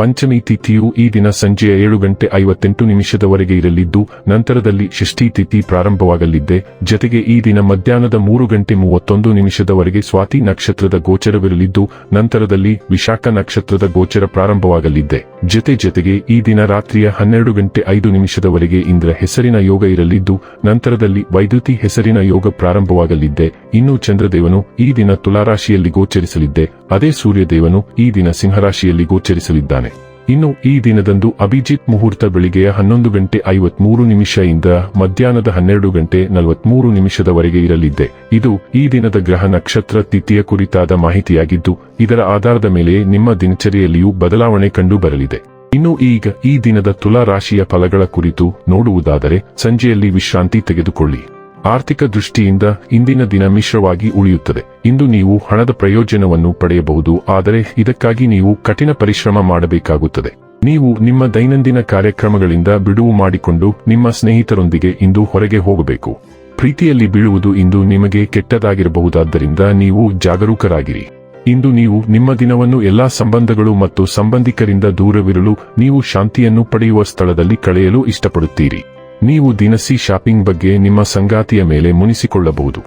ಪಂಚಮಿ ತಿಥಿಯು ಈ ದಿನ ಸಂಜೆಯ ಏಳು ಗಂಟೆ ಐವತ್ತೆಂಟು ನಿಮಿಷದವರೆಗೆ ಇರಲಿದ್ದು, ನಂತರದಲ್ಲಿ ಷಷ್ಠಿ ತಿಥಿ ಪ್ರಾರಂಭವಾಗಲಿದ್ದೆ. ಜತೆಗೆ ಈ ದಿನ ಮಧ್ಯಾಹ್ನದ ಮೂರು ಗಂಟೆ ಮೂವತ್ತೊಂದು ನಿಮಿಷದವರೆಗೆ ಸ್ವಾತಿ ನಕ್ಷತ್ರದ ಗೋಚರವಿರಲಿದ್ದು, ನಂತರದಲ್ಲಿ ವಿಶಾಖ ನಕ್ಷತ್ರದ ಗೋಚರ ಪ್ರಾರಂಭವಾಗಲಿದ್ದೆ. ಜತೆ ಜತೆಗೆ ಈ ದಿನ ರಾತ್ರಿಯ ಹನ್ನೆರಡು ಗಂಟೆ ಐದು ನಿಮಿಷದವರೆಗೆ ಇಂದ್ರ ಹೆಸರಿನ ಯೋಗ ಇರಲಿದ್ದು, ನಂತರದಲ್ಲಿ ವೈದ್ಯುತಿ ಹೆಸರಿನ ಯೋಗ ಪ್ರಾರಂಭವಾಗಲಿದ್ದೆ. ಇನ್ನು ಚಂದ್ರದೇವನು ಈ ದಿನ ತುಲಾರಾಶಿಯಲ್ಲಿ ಗೋಚರಿಸಲಿದ್ದೆ. ಅದೇ ಸೂರ್ಯದೇವನು ಈ ದಿನ ಸಿಂಹರಾಶಿಯಲ್ಲಿ ಗೋಚರಿಸಲಿದ್ದಾನೆ. ಇನ್ನು ಈ ದಿನದಂದು ಅಭಿಜಿತ್ ಮುಹೂರ್ತ ಬೆಳಿಗ್ಗೆಯ ಹನ್ನೊಂದು ಗಂಟೆ ಐವತ್ಮೂರು ನಿಮಿಷ ಇಂದ ಮಧ್ಯಾಹ್ನದ ಹನ್ನೆರಡು ಗಂಟೆ ನಲವತ್ಮೂರು ನಿಮಿಷದವರೆಗೆ ಇರಲಿದ್ದೆ ಇದು ಈ ದಿನದ ಗ್ರಹ ನಕ್ಷತ್ರ ತಿಥಿಯ ಕುರಿತಾದ ಮಾಹಿತಿಯಾಗಿದ್ದು, ಇದರ ಆಧಾರದ ಮೇಲೆ ನಿಮ್ಮ ದಿನಚರಿಯಲ್ಲಿಯೂ ಬದಲಾವಣೆ ಕಂಡು ಬರಲಿದೆ ಇನ್ನು ಈಗ ಈ ದಿನದ ತುಲಾ ರಾಶಿಯ ಫಲಗಳ ಕುರಿತು ನೋಡುವುದಾದರೆ, ಸಂಜೆಯಲ್ಲಿ ವಿಶ್ರಾಂತಿ ತೆಗೆದುಕೊಳ್ಳಿ. ಆರ್ಥಿಕ ದೃಷ್ಟಿಯಿಂದ ಇಂದಿನ ದಿನ ಮಿಶ್ರವಾಗಿ ಉಳಿಯುತ್ತದೆ. ಇಂದು ನೀವು ಹಣದ ಪ್ರಯೋಜನವನ್ನು ಪಡೆಯಬಹುದು, ಆದರೆ ಇದಕ್ಕಾಗಿ ನೀವು ಕಠಿಣ ಪರಿಶ್ರಮ ಮಾಡಬೇಕಾಗುತ್ತದೆ. ನೀವು ನಿಮ್ಮ ದೈನಂದಿನ ಕಾರ್ಯಕ್ರಮಗಳಿಂದ ಬಿಡುವು ಮಾಡಿಕೊಂಡು ನಿಮ್ಮ ಸ್ನೇಹಿತರೊಂದಿಗೆ ಇಂದು ಹೊರಗೆ ಹೋಗಬೇಕು. ಪ್ರೀತಿಯಲ್ಲಿ ಬೀಳುವುದು ಇಂದು ನಿಮಗೆ ಕೆಟ್ಟದಾಗಿರಬಹುದಾದ್ದರಿಂದ ನೀವು ಜಾಗರೂಕರಾಗಿರಿ. ಇಂದು ನೀವು ನಿಮ್ಮ ದಿನವನ್ನು ಎಲ್ಲಾ ಸಂಬಂಧಗಳು ಮತ್ತು ಸಂಬಂಧಿಕರಿಂದ ದೂರವಿರಲು ನೀವು ಶಾಂತಿಯನ್ನು ಪಡೆಯುವ ಸ್ಥಳದಲ್ಲಿ ಕಳೆಯಲು ಇಷ್ಟಪಡುತ್ತೀರಿ. ನೀವು ದಿನಸಿ ಶಾಪಿಂಗ್ ಬಗ್ಗೆ ನಿಮ್ಮ ಸಂಗಾತಿಯ ಮೇಲೆ ಮುನಿಸಿಕೊಳ್ಳಬಹುದು.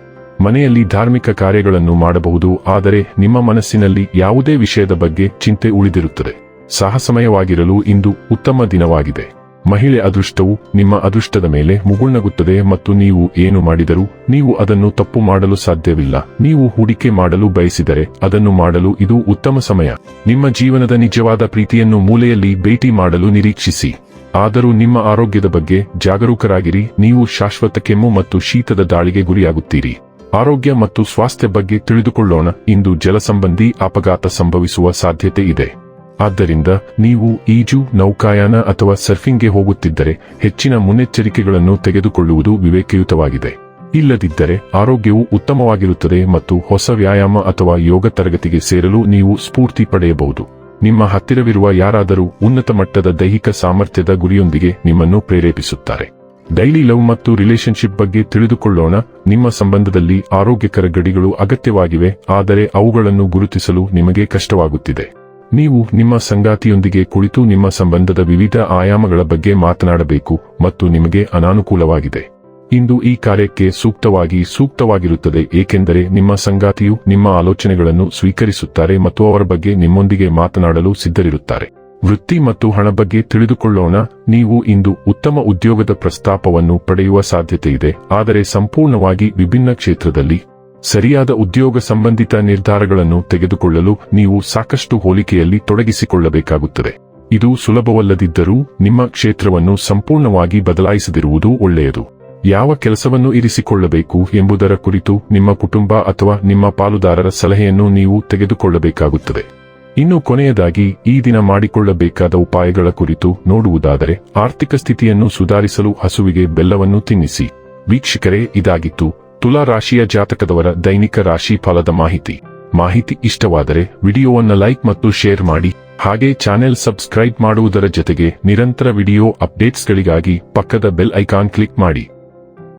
ಮನೆಯಲ್ಲಿ ಧಾರ್ಮಿಕ ಕಾರ್ಯಗಳನ್ನು ಮಾಡಬಹುದು, ಆದರೆ ನಿಮ್ಮ ಮನಸ್ಸಿನಲ್ಲಿ ಯಾವುದೇ ವಿಷಯದ ಬಗ್ಗೆ ಚಿಂತೆ ಉಳಿದಿರುತ್ತದೆ. ಸಾಹಸಮಯವಾಗಿರಲು ಇಂದು ಉತ್ತಮ ದಿನವಾಗಿದೆ. ಮಹಿಳೆ ಅದೃಷ್ಟವು ನಿಮ್ಮ ಅದೃಷ್ಟದ ಮೇಲೆ ಮುಗುಳ್ನಗುತ್ತದೆ ಮತ್ತು ನೀವು ಏನು ಮಾಡಿದರೂ ನೀವು ಅದನ್ನು ತಪ್ಪು ಮಾಡಲು ಸಾಧ್ಯವಿಲ್ಲ. ನೀವು ಹೂಡಿಕೆ ಮಾಡಲು ಬಯಸಿದರೆ ಅದನ್ನು ಮಾಡಲು ಇದು ಉತ್ತಮ ಸಮಯ. ನಿಮ್ಮ ಜೀವನದ ನಿಜವಾದ ಪ್ರೀತಿಯನ್ನು ಮೂಲೆಯಲ್ಲಿ ಭೇಟಿ ಮಾಡಲು ನಿರೀಕ್ಷಿಸಿ. ಆದರೂ ನಿಮ್ಮ ಆರೋಗ್ಯದ ಬಗ್ಗೆ ಜಾಗರೂಕರಾಗಿರಿ, ನೀವು ಶಾಶ್ವತ ಕೆಮ್ಮು ಮತ್ತು ಶೀತದ ದಾಳಿಗೆ ಗುರಿಯಾಗುತ್ತೀರಿ. ಆರೋಗ್ಯ ಮತ್ತು ಸ್ವಾಸ್ಥ್ಯ ಬಗ್ಗೆ ತಿಳಿದುಕೊಳ್ಳೋಣ, ಇಂದು ಜಲಸಂಬಂಧಿ ಅಪಘಾತ ಸಂಭವಿಸುವ ಸಾಧ್ಯತೆ ಇದೆ. ಆದ್ದರಿಂದ, ನೀವು ಈಜು, ನೌಕಾಯಾನ ಅಥವಾ ಸರ್ಫಿಂಗ್ಗೆ ಹೋಗುತ್ತಿದ್ದರೆ, ಹೆಚ್ಚಿನ ಮುನ್ನೆಚ್ಚರಿಕೆಗಳನ್ನು ತೆಗೆದುಕೊಳ್ಳುವುದು ವಿವೇಕಯುತವಾಗಿದೆ. ಇಲ್ಲದಿದ್ದರೆ, ಆರೋಗ್ಯವು ಉತ್ತಮವಾಗಿರುತ್ತದೆ ಮತ್ತು ಹೊಸ ವ್ಯಾಯಾಮ ಅಥವಾ ಯೋಗ ತರಗತಿಗೆ ಸೇರಲು ನೀವು ಸ್ಫೂರ್ತಿ ಪಡೆಯಬಹುದು. ನಿಮ್ಮ ಹತ್ತಿರವಿರುವ ಯಾರಾದರೂ ಉನ್ನತ ಮಟ್ಟದ ದೈಹಿಕ ಸಾಮರ್ಥ್ಯದ ಗುರಿಯೊಂದಿಗೆ ನಿಮ್ಮನ್ನು ಪ್ರೇರೇಪಿಸುತ್ತಾರೆ. ಡೈಲಿ ಲವ್ ಮತ್ತು ರಿಲೇಶನ್ಶಿಪ್ ಬಗ್ಗೆ ತಿಳಿದುಕೊಳ್ಳೋಣ. ನಿಮ್ಮ ಸಂಬಂಧದಲ್ಲಿ ಆರೋಗ್ಯಕರ ಗಡಿಗಳು ಅಗತ್ಯವಾಗಿವೆ, ಆದರೆ ಅವುಗಳನ್ನು ಗುರುತಿಸಲು ನಿಮಗೆ ಕಷ್ಟವಾಗುತ್ತಿದೆ. ನೀವು ನಿಮ್ಮ ಸಂಗಾತಿಯೊಂದಿಗೆ ಕುಳಿತು ನಿಮ್ಮ ಸಂಬಂಧದ ವಿವಿಧ ಆಯಾಮಗಳ ಬಗ್ಗೆ ಮಾತನಾಡಬೇಕು ಮತ್ತು ನಿಮಗೆ ಅನಾನುಕೂಲವಾಗಿದೆ. ಇಂದು ಈ ಕಾರ್ಯಕ್ಕೆ ಸೂಕ್ತವಾಗಿ ಸೂಕ್ತವಾಗಿರುತ್ತದೆ, ಏಕೆಂದರೆ ನಿಮ್ಮ ಸಂಗಾತಿಯು ನಿಮ್ಮ ಆಲೋಚನೆಗಳನ್ನು ಸ್ವೀಕರಿಸುತ್ತಾರೆ ಮತ್ತು ಅವರ ಬಗ್ಗೆ ನಿಮ್ಮೊಂದಿಗೆ ಮಾತನಾಡಲು ಸಿದ್ಧರಿರುತ್ತಾರೆ. ವೃತ್ತಿ ಮತ್ತು ಹಣ ಬಗ್ಗೆ ತಿಳಿದುಕೊಳ್ಳೋಣ, ನೀವು ಇಂದು ಉತ್ತಮ ಉದ್ಯೋಗದ ಪ್ರಸ್ತಾಪವನ್ನು ಪಡೆಯುವ ಸಾಧ್ಯತೆ ಇದೆ ಆದರೆ ಸಂಪೂರ್ಣವಾಗಿ ವಿಭಿನ್ನ ಕ್ಷೇತ್ರದಲ್ಲಿ ಸರಿಯಾದ ಉದ್ಯೋಗ ಸಂಬಂಧಿತ ನಿರ್ಧಾರಗಳನ್ನು ತೆಗೆದುಕೊಳ್ಳಲು ನೀವು ಸಾಕಷ್ಟು ಹೋಲಿಕೆಯಲ್ಲಿ ತೊಡಗಿಸಿಕೊಳ್ಳಬೇಕಾಗುತ್ತದೆ. ಇದು ಸುಲಭವಲ್ಲದಿದ್ದರೂ ನಿಮ್ಮ ಕ್ಷೇತ್ರವನ್ನು ಸಂಪೂರ್ಣವಾಗಿ ಬದಲಾಯಿಸದಿರುವುದು ಒಳ್ಳೆಯದು. ಯಾವ ಕೆಲಸವನ್ನು ಇರಿಸಿಕೊಳ್ಳಬೇಕು ಎಂಬುದರ ಕುರಿತು ನಿಮ್ಮ ಕುಟುಂಬ ಅಥವಾ ನಿಮ್ಮ ಪಾಲುದಾರರ ಸಲಹೆಯನ್ನು ನೀವು ತೆಗೆದುಕೊಳ್ಳಬೇಕಾಗುತ್ತದೆ. ಇನ್ನು ಕೊನೆಯದಾಗಿ, ಈ ದಿನ ಮಾಡಿಕೊಳ್ಳಬೇಕಾದ ಉಪಾಯಗಳ ಕುರಿತು ನೋಡುವುದಾದರೆ, ಆರ್ಥಿಕ ಸ್ಥಿತಿಯನ್ನು ಸುಧಾರಿಸಲು ಹಸುವಿಗೆ ಬೆಲ್ಲವನ್ನು ತಿನ್ನಿಸಿ. ವೀಕ್ಷಕರೇ, ಇದಾಗಿತ್ತು ತುಲಾ ರಾಶಿಯ ಜಾತಕದವರ ದೈನಿಕ ರಾಶಿ ಫಲದ ಮಾಹಿತಿ. ಮಾಹಿತಿ ಇಷ್ಟವಾದರೆ, ವಿಡಿಯೋವನ್ನು ಲೈಕ್ ಮತ್ತು ಶೇರ್ ಮಾಡಿ. ಹಾಗೆ ಚಾನೆಲ್ ಸಬ್ಸ್ಕ್ರೈಬ್ ಮಾಡುವುದರ ಜೊತೆಗೆ ನಿರಂತರ ವಿಡಿಯೋ ಅಪ್ಡೇಟ್ಸ್ಗಳಿಗಾಗಿ ಪಕ್ಕದ ಬೆಲ್ ಐಕಾನ್ ಕ್ಲಿಕ್ ಮಾಡಿ.